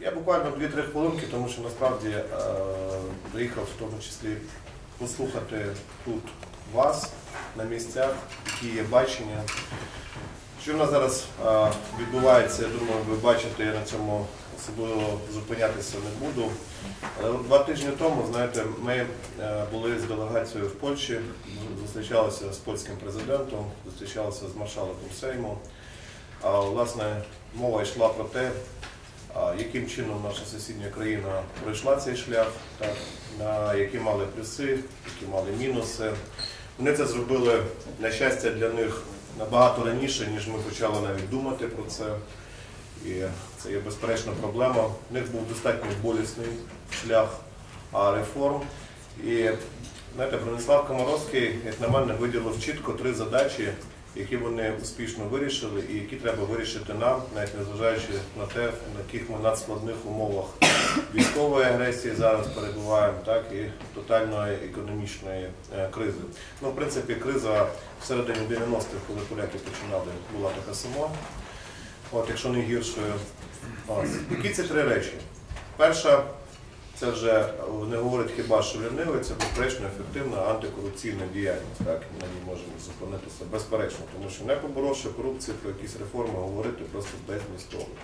Я буквально 2-3 хвилинки, тому що насправді е, приїхав в тому числі послухати тут вас на місцях, які є бачення. Що в нас зараз е, відбувається, я думаю, ви бачите, я на цьому особливо зупинятися не буду. Але два тижні тому, знаєте, ми е, були з делегацією в Польщі, зустрічалися з польським президентом, зустрічалися з маршалком Сейму. А власне мова йшла про те, яким чином наша сусідня країна пройшла цей шлях, так, які мали плюси, які мали мінуси. Вони це зробили, на щастя, для них набагато раніше, ніж ми почали навіть думати про це. І це є безперечна проблема. У них був достатньо болісний шлях реформ. І знаєте, Бронислав Комаровський, як на мене, виділив чітко три задачі, які вони успішно вирішили, і які треба вирішити нам, навіть незважаючи на те, на яких ми надскладних умовах військової агресії зараз перебуваємо, так і тотальної економічної е, кризи. Ну, в принципі, криза всередині 90-х, коли поляки починали, була така сама. От, якщо не гіршою. Ось. Які це три речі? Перша, це вже не говорить хіба що лінивий, це безперечно ефективна антикорупційна діяльність. Так, на ній можемо зупинитися безперечно, тому що не поборовши корупцію про якісь реформи, говорити просто безмістовно.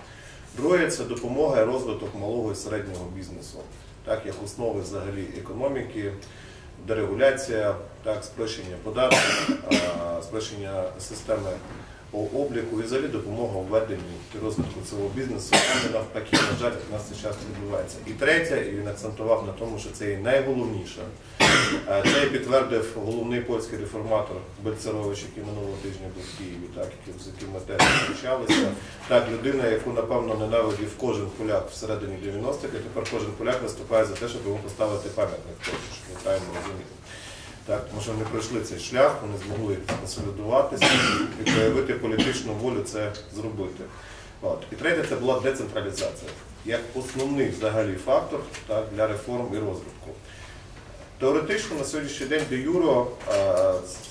Друге, це допомога і розвиток малого і середнього бізнесу, так як основи взагалі економіки, дерегуляція, так, спрощення податків, спрощення системи по обліку і взагалі допомога у веденні і розвитку цього бізнесу, а не навпаки, на жаль, як у нас це часто відбувається. І третє, і він акцентував на тому, що це є найголовніше. Е, Це і підтвердив головний польський реформатор Бельцерович, який минулого тижня був в Києві, так, з яким ми теж зустрічалися. Так, людина, яку напевно ненавидів кожен поляк всередині 90-х, і тепер кожен поляк виступає за те, щоб йому поставити пам'ятник, щоб ми правильно розуміти. Так, тому що вони пройшли цей шлях, вони змогли консолідуватися і проявити політичну волю це зробити. От. І третє це була децентралізація як основний взагалі фактор так, для реформ і розвитку. Теоретично на сьогоднішній день де юро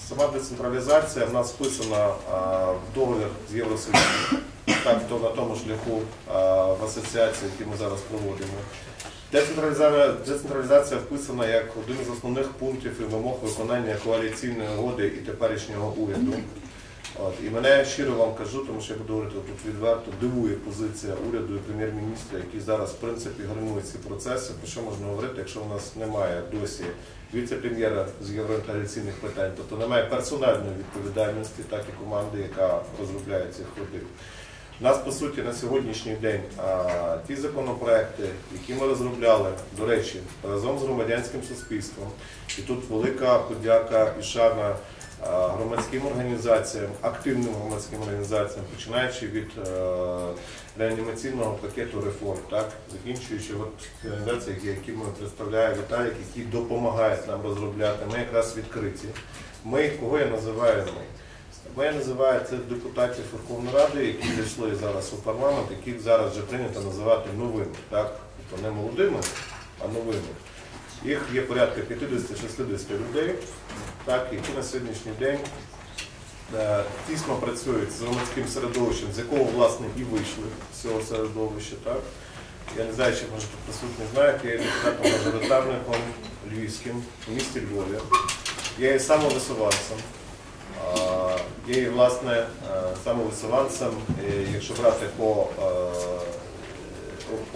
сама децентралізація в нас вписана в договір з Євросоюзом, так то на тому шляху в асоціації, які ми зараз проводимо. Децентралізація, децентралізація вписана як один з основних пунктів і вимог виконання коаліційної угоди і теперішнього уряду. От, і мене щиро вам кажу, тому що я буду говорити тут відверто, дивує позиція уряду і прем'єр-міністра, які зараз в принципі гальмують ці процеси. Про що можна говорити, якщо у нас немає досі віце-прем'єра з євроінтеграційних питань, тобто немає персональної відповідальності, так і команди, яка розробляє ці ходи. У нас по суті на сьогоднішній день ті законопроекти, які ми розробляли, до речі, разом з громадянським суспільством, і тут велика подяка і шана громадським організаціям, активним громадським організаціям, починаючи від реанімаційного пакету реформ, так закінчуючи от організації, які ми представляє Віталік, які допомагають нам розробляти. Ми якраз відкриті. Ми кого я називаю ми? Бо я називаю це депутатів Верховної Ради, які зайшли зараз у парламент, яких зараз вже прийнято називати новими, так? Тобто не молодими, а новими. Їх є порядка 50-60 людей, так, які на сьогоднішній день е, тісно працюють з громадським середовищем, з якого власне і вийшли з цього середовища. Так? Я не знаю, чи може тут присутні знають, я є депутатом мажоритарником львівським у місті Львові. Я є самовисуванцем. Є власне е, самовисуванцем, е, якщо брати по е,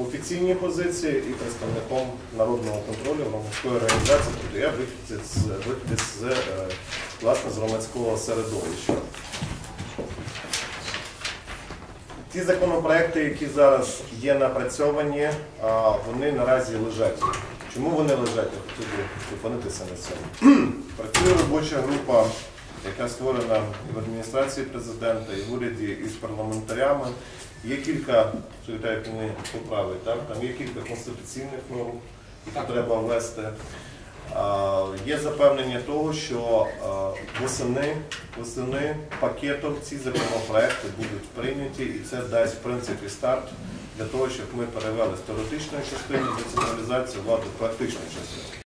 офіційній позиції і представником народного контролю громадської організації, тобто я виходець з, е, власне, з громадського середовища. Ті законопроекти, які зараз є напрацьовані, вони наразі лежать. Чому вони лежать? Я хотів би зупинитися на цьому. Працює робоча група, яка створена і в адміністрації президента, і в уряді, і з парламентарями. Є кілька, що вітають поправить, так? там є кілька конституційних норм, які треба ввести. Є запевнення того, що восени, восени пакетом ці законопроекти будуть прийняті, і це дасть в принципі старт для того, щоб ми перевели з теоретичної частини децентралізацію владу в практичну частину.